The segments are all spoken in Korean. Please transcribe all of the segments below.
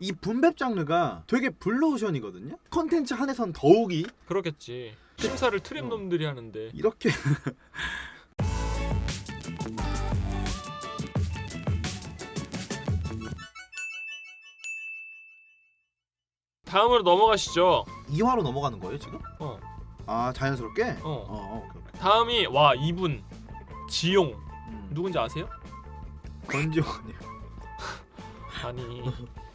이 분배 장르가 되게 블루오션이거든요. 컨텐츠 한에선 더욱이 그렇겠지. 심사를 트림 어. 놈들이 하는데 이렇게 다음으로 넘어가시죠. 2화로 넘어가는 거예요 지금? 어. 아 자연스럽게? 어. 어, 오케이 오케이. 다음이 와 이분 지용 음. 누군지 아세요? 권지원이요. 아니 난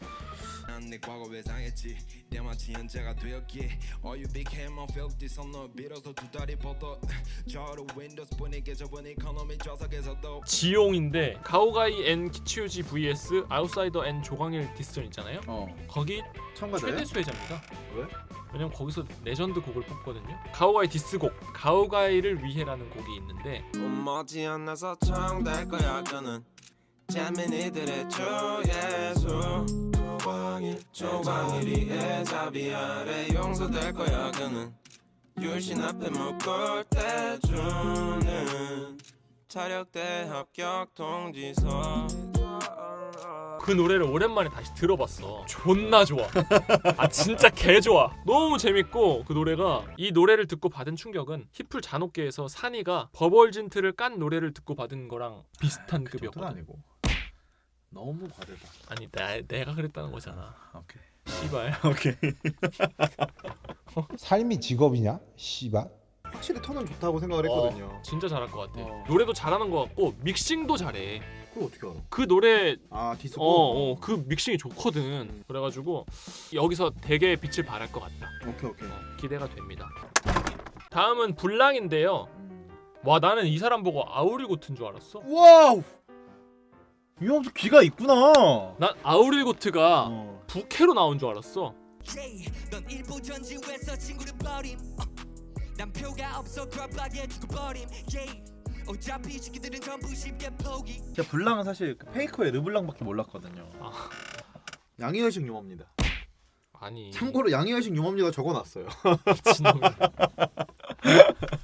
내 과거에 상했지 때마치 현재가 되었기에 All you became a filthy 선너 빌어서 두 다리 뻗어 저로 윈도우스 보내게 저번 이코노미 좌석에서도 지용인데 가오가이 앤 키치우지 vs 아웃사이더 앤 조광일 디스전 있잖아요. 어. 거기 참가자예요? 최대 수혜자입니다. 왜? 왜냐면 거기서 레전드 곡을 뽑거든요. 가오가이 디스곡 가오가이를 위해라는 곡이 있는데 머지 않아서 청될 거야 그는 재민이들의 주 예수 조광일 조광일이 애잡이 아래 용서될 거야 그는 유신 앞에 묶을 때 주는 차력대 합격 통지서 그 노래를 오랜만에 다시 들어봤어. 존나 좋아. 아 진짜 개 좋아. 너무 재밌고 그 노래가 이 노래를 듣고 받은 충격은 히플 잔혹계에서 산이가 버벌진트를 깐 노래를 듣고 받은 거랑 비슷한 그 정도는 급이었거든. 아니고. 너무 과대다. 아니 나, 내가 그랬다는 거잖아. 오케이. 씨발. 오케이. 삶이 직업이냐? 씨발. 확실히 톤은 좋다고 생각을 어, 했거든요. 진짜 잘할 것 같아. 어. 노래도 잘하는 것 같고 믹싱도 잘해. 그걸 어떻게 알아? 그 노래 아 디스코. 어, 어, 그 믹싱이 좋거든. 그래가지고 여기서 되게 빛을 발할 것 같다. 오케이 오케이. 어, 기대가 됩니다. 다음은 불랑인데요. 음. 와 나는 이 사람 보고 아우리 고트인 줄 알았어. 와우. 이 형도 귀가 있구나. 난 아우리고트가 어. 부캐로 나온 줄 알았어. yeah, 넌 일부 전지에서 친구를 버림 어, 난 표가 없어 그럽하게 두고 버림 yeah. 어차피 시기들은 전부 쉽게 포기 제가 블랑은 사실 그 페이커의 르블랑밖에 몰랐거든요. 아. 양희열식 유머입니다. 아니 참고로 양희열식 유머입니다 적어놨어요. 미친놈이야.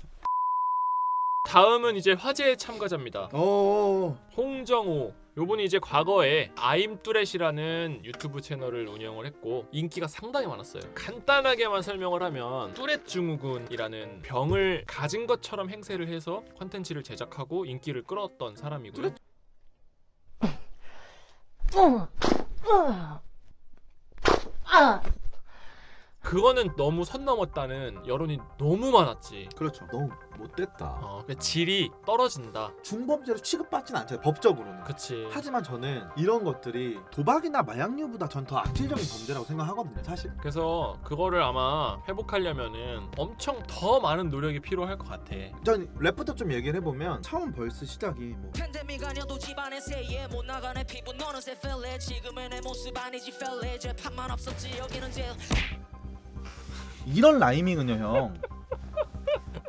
다음은 이제 화제의 참가자입니다. 어. 홍정호 요분이 이제 과거에 아임뚜렛이라는 유튜브 채널을 운영을 했고 인기가 상당히 많았어요. 간단하게만 설명을 하면 뚜렛 증후군이라는 병을 가진 것처럼 행세를 해서 컨텐츠를 제작하고 인기를 끌었던 사람이고요. 그거는 너무 선 넘었다는 여론이 너무 많았지. 그렇죠. 너무 못됐다. 어, 그 질이 떨어진다. 중범죄로 취급받진 않잖아요. 법적으로는. 그치. 하지만 저는 이런 것들이 도박이나 마약류보다 전 더 악질적인 범죄라고 생각하거든요. 사실. 그래서 그거를 아마 회복하려면은 엄청 더 많은 노력이 필요할 것 같아. 전 랩부터 좀 얘기를 해보면 처음 벌스 시작이 뭐 팬데믹 아니어도 집안에 새예 못 나가네 피부 너는 새 필레 지금의 내 모습 아니지 필레 재판만 없었지 여기는 제일 이런 라이밍은요 형.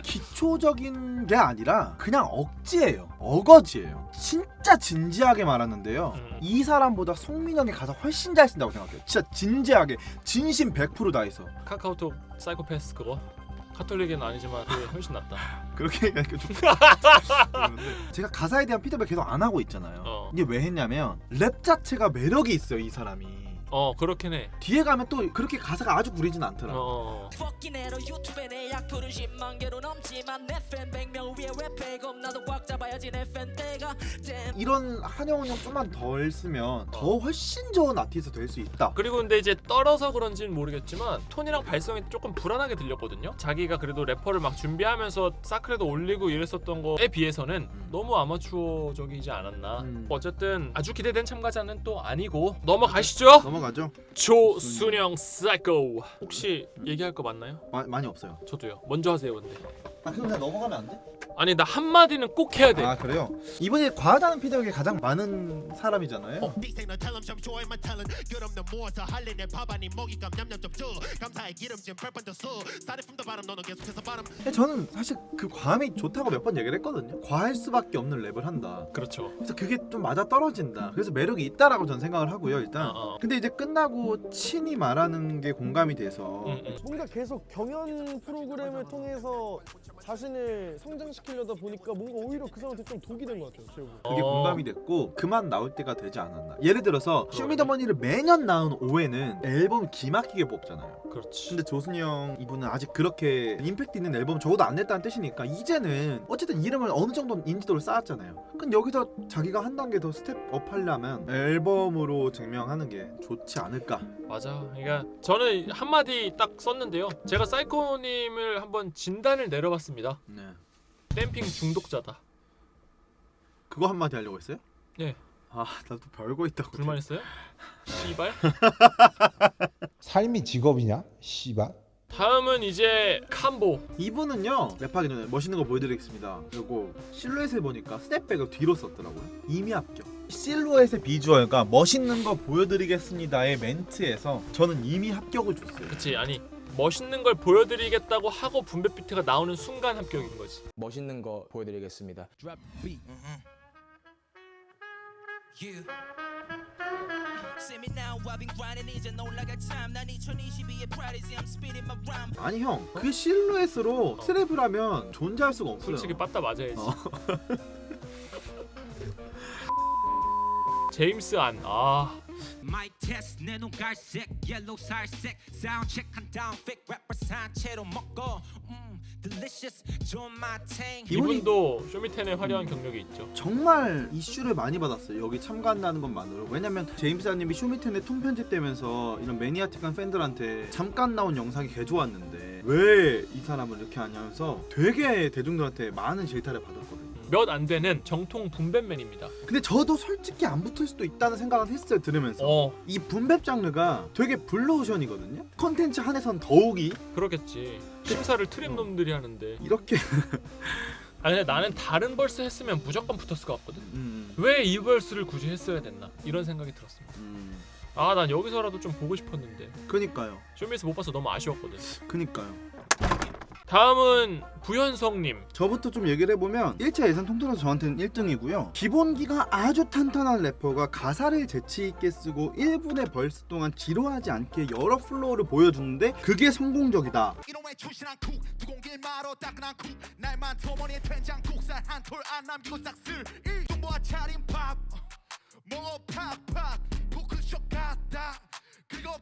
기초적인 게 아니라 그냥 억지예요. 어거지예요. 진짜 진지하게 말하는데요. 음. 이 사람보다 송민영이 가사 훨씬 잘 쓴다고 생각해요. 진짜 진지하게. 진심 100%다 있어. 카카오톡 사이코패스 그거? 카톨릭은 아니지만 그게 훨씬 낫다. 그렇게 얘기하니까 좀 그러는데 제가 가사에 대한 피드백 계속 안 하고 있잖아요. 어. 이게 왜 했냐면 랩 자체가 매력이 있어요 이 사람이 어 그렇긴 해. 뒤에 가면 또 그렇게 가사가 아주 구리진 어, 않더라 어. 어. fucking 해로 유튜브에 내 약토는 10만 개로 넘지만 내팬 100명 위에 왜 백업 나도 꽉 잡아야지 내 팬대가 damn 이런 한영훈 형 좀만 덜 쓰면 더 훨씬 좋은 아티스트 될 수 있다 그리고 근데 이제 떨어서 그런지는 모르겠지만 톤이랑 발성이 조금 불안하게 들렸거든요. 자기가 그래도 래퍼를 막 준비하면서 사크레도 올리고 이랬었던 거에 비해서는 음. 너무 아마추어적이지 않았나. 음. 어쨌든 아주 기대된 참가자는 또 아니고 넘어가시죠. 넘어 가죠 조순영 사이코 혹시 얘기할 거 맞나요? 마, 많이 없어요 저도요. 먼저 하세요, 근데. 아 그럼 그냥 넘어가면 안 돼? 아니 나 한마디는 꼭 해야 돼. 아 그래요? 이번에 과하다는 피드백이 가장 많은 사람이잖아요 어. 냠냠 기름진 너는 계속해서 근데 저는 사실 그 과함이 좋다고 몇 번 얘기를 했거든요 과할 수밖에 없는 랩을 한다 그렇죠. 그래서 그게 좀 맞아 떨어진다 그래서 매력이 있다라고 저는 생각을 하고요 일단 어, 어. 근데 이제 끝나고 친이 말하는 게 공감이 돼서 음, 음. 뭔가 계속 경연 프로그램을 통해서 자신을 성장시키는 시키려다 보니까 뭔가 오히려 그 사람한테 좀 독이 된 것 같아요. 제가. 그게 어. 공감이 됐고 그만 나올 때가 되지 않았나 예를 들어서 쇼미더머니를 매년 나온 5회는 앨범 기막히게 뽑잖아요 그렇지. 근데 조순이 형 이분은 아직 그렇게 임팩트 있는 앨범 적어도 안 냈다는 뜻이니까 이제는 어쨌든 이름을 어느 정도 인지도를 쌓았잖아요 그럼 여기서 자기가 한 단계 더 스텝업 하려면 앨범으로 증명하는 게 좋지 않을까 맞아. 그러니까 저는 한마디 딱 썼는데요. 제가 사이코님을 한번 진단을 내려봤습니다. 네. 댐핑 중독자다. 그거 한마디 하려고 했어요? 네. 아 나도 별거 있다고 불만 있어요? 씨발. 삶이 직업이냐? 씨발. 다음은 이제 캄보. 이분은요 랩하기 전에 멋있는 거 보여드리겠습니다 그리고 실루엣을 보니까 스텝백을 뒤로 썼더라고요 이미 합격 실루엣의 비주얼과 멋있는 거 보여드리겠습니다의 멘트에서 저는 이미 합격을 줬어요 그치 아니 멋있는 걸 보여드리겠다고 하고 분배 비트가 나오는 순간 합격인 거지. 멋있는 거 보여드리겠습니다. Drop the beat. Yeah. See me now, I've been grinding 이제 놀라갈 time. 난 2022의 prodigy, I'm spitting my rhyme. 아니 형 그 실루엣으로 스랩을 하면 존재할 수가 없어요 솔직히 빠따 맞아야지. 제임스 안. 아. Mic test 내 눈 갈색 옐로우 살색. 사운드 체크한 다음 fake rapper 산채로 먹고 음 delicious 좋은 맛탱. 이분이- 이분도 쇼미텐의 화려한 경력이 있죠. 정말 이슈를 많이 받았어요. 여기 참가한다는 것만으로. 왜냐면 제임스아님이 쇼미텐에 통 편집되면서 이런 매니아틱한 팬들한테 잠깐 나온 영상이 개 좋았는데 왜 이 사람을 이렇게 하냐면서 되게 대중들한테 많은 질타를 받았거든요 몇 안 되는 정통 분배맨입니다. 근데 저도 솔직히 안 붙을 수도 있다는 생각을 했어요 들으면서 어 이 분배 장르가 되게 블루오션이거든요 컨텐츠 한에선 더욱이 그러겠지. 심사를 트림 놈들이 하는데. 이렇게 아니 근데 나는 다른 벌스 했으면 무조건 붙었을 것 같거든. 음, 왜 이 벌스를 굳이 했어야 됐나 이런 생각이 들었습니다. 음, 아 난 여기서라도 좀 보고 싶었는데 그니까요 쇼미에서 못 봐서 너무 아쉬웠거든. 그니까요 다음은 부현성님. 저부터 좀 얘기를 해보면 1차 예선 통틀어서 저한테는 1등이고요. 기본기가 아주 탄탄한 래퍼가 가사를 재치있게 쓰고 1분의 벌스 동안 지루하지 않게 여러 플로우를 보여주는데 그게 성공적이다. 뭐 팍팍 포크쇼 같다. 그리고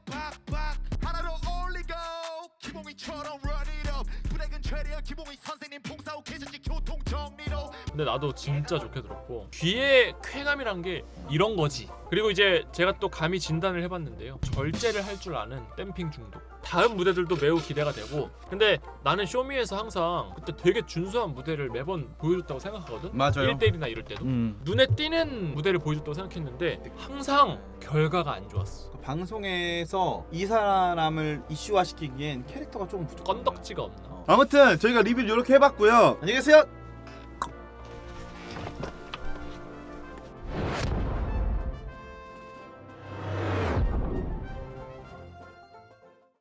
기봉이 선생님 봉 근데 나도 진짜 좋게 들었고 귀의 쾌감이란 게 이런 거지. 그리고 이제 제가 또 감히 진단을 해봤는데요. 절제를 할 줄 아는 댐핑 중독. 다음 무대들도 매우 기대가 되고. 근데 나는 쇼미에서 항상 그때 되게 준수한 무대를 매번 보여줬다고 생각하거든. 맞아요. 1대1이나 이럴 때도. 음. 눈에 띄는 무대를 보여줬다고 생각했는데 항상 결과가 안 좋았어. 방송에서 이 사람을 이슈화시키기엔 캐릭터가 조금 부족한 건덕지가 없나. 아무튼 저희가 리뷰를 이렇게 해봤고요 안녕히 계세요